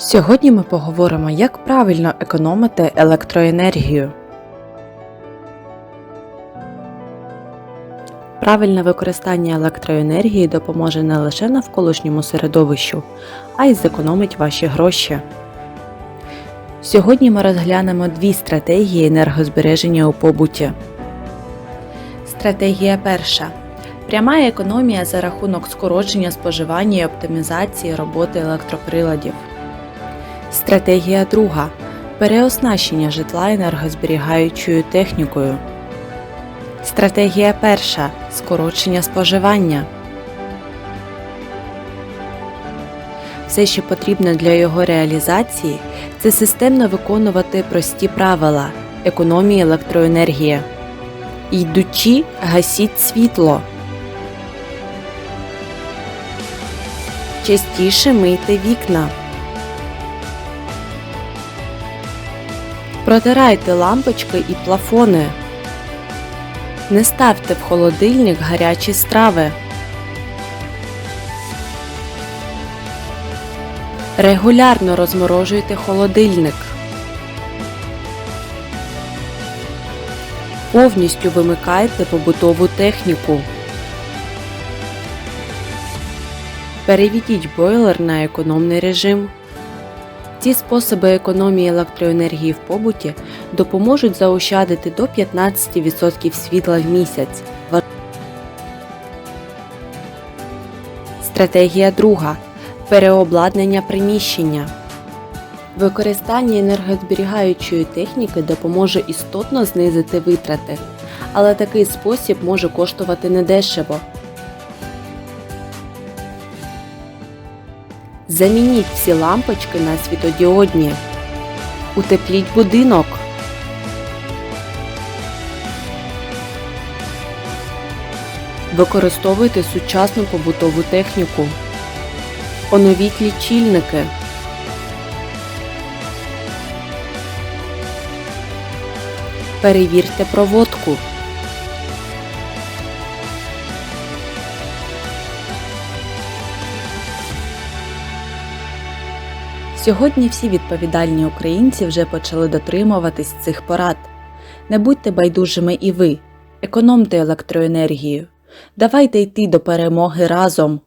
Сьогодні ми поговоримо, як правильно економити електроенергію. Правильне використання електроенергії допоможе не лише навколишньому середовищу, а й зекономить ваші гроші. Сьогодні ми розглянемо дві стратегії енергозбереження у побуті. Стратегія перша. Пряма економія за рахунок скорочення споживання і оптимізації роботи електроприладів. Стратегія друга. Переоснащення житла енергозберігаючою технікою. Стратегія перша. Скорочення споживання. Все, що потрібно для його реалізації, це системно виконувати прості правила економії електроенергії. Йдучи, гасіть світло. Частіше мийте вікна. Протирайте лампочки і плафони. Не ставте в холодильник гарячі страви. Регулярно розморожуйте холодильник. Повністю вимикайте побутову техніку. Переведіть бойлер на економний режим. Ці способи економії електроенергії в побуті допоможуть заощадити до 15% світла в місяць. Стратегія друга. Переобладнання приміщення. Використання енергозберігаючої техніки допоможе істотно знизити витрати, але такий спосіб може коштувати недешево. Замініть всі лампочки на світодіодні. Утепліть будинок. Використовуйте сучасну побутову техніку. Оновіть лічильники. Перевірте проводку. Сьогодні всі відповідальні українці вже почали дотримуватись цих порад. Не будьте байдужими і ви. Економте електроенергію. Давайте йти до перемоги разом.